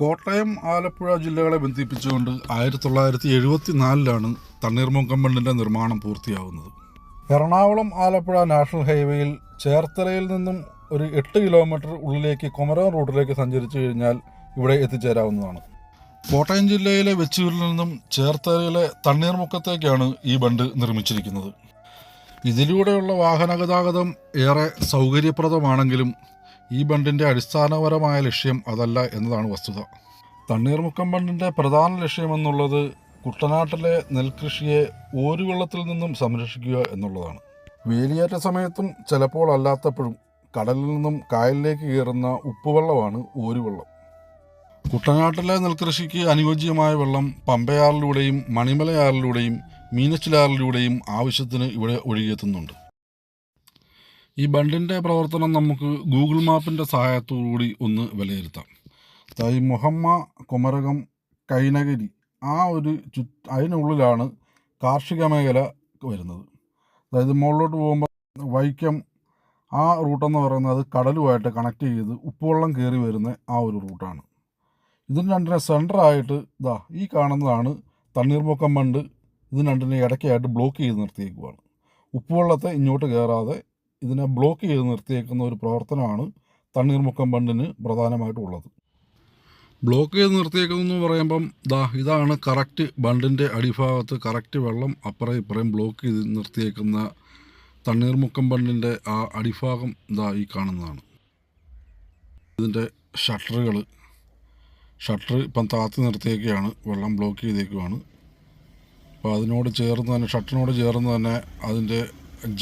കോട്ടയം ആലപ്പുഴ ജില്ലകളെ ബന്ധിപ്പിച്ചുകൊണ്ട് ആയിരത്തി തൊള്ളായിരത്തി എഴുപത്തി നാലിലാണ് തണ്ണീർമുക്കം ബണ്ടിന്റെ നിർമ്മാണം പൂർത്തിയാവുന്നത്. എറണാകുളം ആലപ്പുഴ നാഷണൽ ഹൈവേയിൽ ചേർത്തലയിൽ നിന്നും ഒരു എട്ട് കിലോമീറ്റർ ഉള്ളിലേക്ക് കൊമരം റോഡിലേക്ക് സഞ്ചരിച്ചു കഴിഞ്ഞാൽ ഇവിടെ എത്തിച്ചേരാവുന്നതാണ്. കോട്ടയം ജില്ലയിലെ വെച്ചൂരിൽ നിന്നും ചേർത്തലയിലെ തണ്ണീർമുക്കത്തേക്കാണ് ഈ ബണ്ട് നിർമ്മിച്ചിരിക്കുന്നത്. ഇതിലൂടെയുള്ള വാഹന ഗതാഗതം ഏറെ സൗകര്യപ്രദമാണെങ്കിലും ഈ ബണ്ടിന്റെ അടിസ്ഥാനപരമായ ലക്ഷ്യം അതല്ല എന്നതാണ് വസ്തുത. തണ്ണീർമുക്കം ബണ്ടിന്റെ പ്രധാന ലക്ഷ്യമെന്നുള്ളത് കുട്ടനാട്ടിലെ നെൽകൃഷിയെ ഓരുവെള്ളത്തിൽ നിന്നും സംരക്ഷിക്കുക എന്നുള്ളതാണ്. വേലിയേറ്റ സമയത്തും ചിലപ്പോൾ അല്ലാത്തപ്പോഴും കടലിൽ നിന്നും കായലിലേക്ക് കയറുന്ന ഉപ്പുവെള്ളമാണ് ഓരുവെള്ളം. കുട്ടനാട്ടിലെ നെൽകൃഷിക്ക് അനുയോജ്യമായ വെള്ളം പമ്പയാറിലൂടെയും മണിമലയാറിലൂടെയും മീനച്ചിലാറിലൂടെയും ആവശ്യത്തിന് ഇവിടെ ഒഴുകിയെത്തുന്നുണ്ട്. ഈ ബണ്ടിന്റെ പ്രവർത്തനം നമുക്ക് ഗൂഗിൾ മാപ്പിന്റെ സഹായത്തോടുകൂടി ഒന്ന് വിലയിരുത്താം. ഈ മുഹമ്മ കുമരകം കൈനഗരി ആ ഒരു ചു അതിനുള്ളിലാണ് കാർഷിക മേഖല വരുന്നത്. അതായത് മുകളിലോട്ട് പോകുമ്പോൾ വൈക്കം ആ റൂട്ടെന്ന് പറയുന്നത് കടലുമായിട്ട് കണക്ട് ചെയ്ത് ഉപ്പുവെള്ളം കയറി വരുന്ന ആ ഒരു റൂട്ടാണ്. ഇതിന് രണ്ടിനെ സെന്ററായിട്ട് ഇതാ ഈ കാണുന്നതാണ് തണ്ണീർമുക്കം ബണ്ട്. ഇതിന് രണ്ടിനെ ഇടയ്ക്കായിട്ട് ബ്ലോക്ക് ചെയ്ത് നിർത്തിയേക്കുവാണ്. ഉപ്പുവെള്ളത്തെ ഇങ്ങോട്ട് കയറാതെ ഇതിനെ ബ്ലോക്ക് ചെയ്ത് നിർത്തിയേക്കുന്ന ഒരു പ്രവർത്തനമാണ് തണ്ണീർമുക്കം ബണ്ടിന് പ്രധാനമായിട്ടുള്ളത്. ബ്ലോക്ക് ചെയ്ത് നിർത്തിയേക്കുന്നു പറയുമ്പം ദാ ഇതാണ് കറക്റ്റ് ബണ്ടിന്റെ അടിഭാഗത്ത് കറക്റ്റ് വെള്ളം അപ്പുറം ഇപ്പുറം ബ്ലോക്ക് ചെയ്ത് നിർത്തിയേക്കുന്ന തണ്ണീർമുക്കം ബണ്ടിന്റെ ആ അടിഭാഗം ദാ ഈ കാണുന്നതാണ്. ഇതിന്റെ ഷട്ടറുകൾ ഷട്ടർ ഇപ്പം താത്തി നിർത്തിയേക്കുകയാണ് വെള്ളം ബ്ലോക്ക് ചെയ്തേക്കുവാണ്. അപ്പോൾ അതിനോട് ചേർന്ന് തന്നെ ഷട്ടറിനോട് ചേർന്ന് തന്നെ അതിന്റെ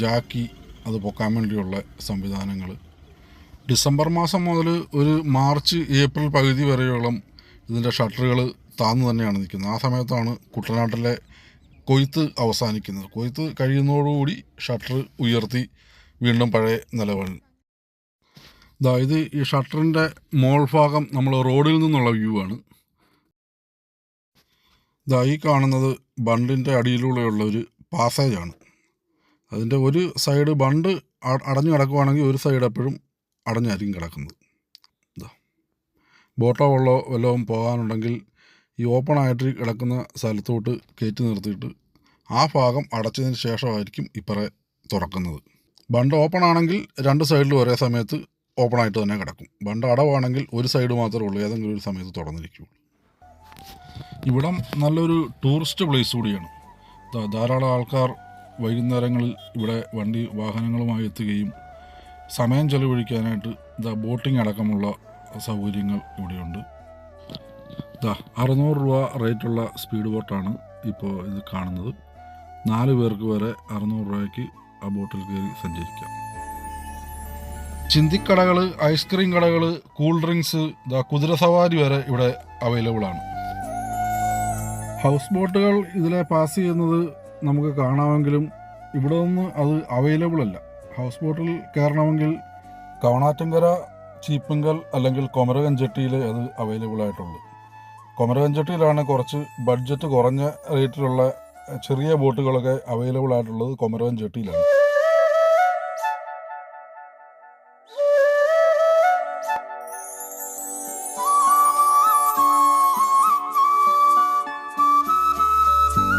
ജാക്കി അത് പൊക്കാൻ വേണ്ടിയുള്ള സംവിധാനങ്ങൾ. ഡിസംബർ മാസം മുതൽ ഒരു മാർച്ച് ഏപ്രിൽ പകുതി വരെയോളം ഇതിന്റെ ഷട്ടറുകൾ താന്നു തന്നെയാണ് നിൽക്കുന്നത്. ആ സമയത്താണ് കുട്ടനാട്ടിലെ കൊയ്ത്ത് അവസാനിക്കുന്നത്. കൊയ്ത്ത് കഴിയുന്നതോടുകൂടി ഷട്ടർ ഉയർത്തി വീണ്ടും പഴയ നിലവാണ് അതായത് ഈ ഷട്ടറിന്റെ ഭാഗം നമ്മൾ റോഡിൽ നിന്നുള്ള വ്യൂ ആണ്. ഇതായി കാണുന്നത് ബണ്ടിന്റെ അടിയിലൂടെയുള്ള ഒരു പാസേജാണ് അതിന്റെ ഒരു സൈഡ് ബണ്ട് അടഞ്ഞു കിടക്കുവാണെങ്കിൽ ഒരു സൈഡ് എപ്പോഴും അടഞ്ഞായിരിക്കും കിടക്കുന്നത്. ഇതാ ബോട്ടോ വെള്ളോ വല്ലതും പോകാനുണ്ടെങ്കിൽ ഈ ഓപ്പൺ ആയിട്ട് കിടക്കുന്ന സ്ഥലത്തോട്ട് കയറ്റി നിർത്തിയിട്ട് ആ ഭാഗം അടച്ചതിന് ശേഷമായിരിക്കും ഇപ്പറേ തുറക്കുന്നത്. ബണ്ട് ഓപ്പൺ ആണെങ്കിൽ രണ്ട് സൈഡിലും ഒരേ സമയത്ത് ഓപ്പൺ ആയിട്ട് തന്നെ കിടക്കും. ബണ്ട് അടവാണെങ്കിൽ ഒരു സൈഡ് മാത്രമേ ഉള്ളൂ. ഏതെങ്കിലും ഒരു സമയത്ത് തുറന്നിരിക്കുകയുള്ളൂ ഇവിടം നല്ലൊരു ടൂറിസ്റ്റ് പ്ലേസ് കൂടിയാണ്. ധാരാളം ആൾക്കാർ വൈകുന്നേരങ്ങളിൽ ഇവിടെ വണ്ടി വാഹനങ്ങളുമായി എത്തുകയും സമയം ചെലവഴിക്കാനായിട്ട് ഇതാ ബോട്ടിംഗ് അടക്കമുള്ള സൗകര്യങ്ങൾ ഇവിടെയുണ്ട്. ഇതാ അറുന്നൂറ് രൂപ റേറ്റുള്ള സ്പീഡ് ബോട്ടാണ് ഇപ്പോൾ ഇത് കാണുന്നത്. നാല് പേർക്ക് വരെ അറുന്നൂറ് രൂപയ്ക്ക് ആ ബോട്ടിൽ കയറി സഞ്ചരിക്കാം. ചിന്തിക്കടകൾ ഐസ്ക്രീം കടകൾ കൂൾ ഡ്രിങ്ക്സ് ഇതാ കുതിരസവാരി വരെ ഇവിടെ അവൈലബിൾ ആണ് ഹൗസ് ബോട്ടുകൾ ഇതിലെ പാസ് ചെയ്യുന്നത് നമുക്ക് കാണാമെങ്കിലും ഇവിടെ നിന്ന് അത് അവൈലബിൾ അല്ല. ഹൗസ് ബോട്ടിൽ കയറണമെങ്കിൽ കവണാറ്റങ്കര ചീപ്പങ്കൽ അല്ലെങ്കിൽ കൊമരകഞ്ചട്ടിയിൽ അത് അവൈലബിൾ ആയിട്ടുള്ളൂ. കൊമരകഞ്ചട്ടിയിലാണ് കുറച്ച് ബഡ്ജറ്റ് കുറഞ്ഞ റേറ്റിലുള്ള ചെറിയ ബോട്ടുകളൊക്കെ അവൈലബിൾ ആയിട്ടുള്ളത് കൊമരകം ജെട്ടിയിലാണ്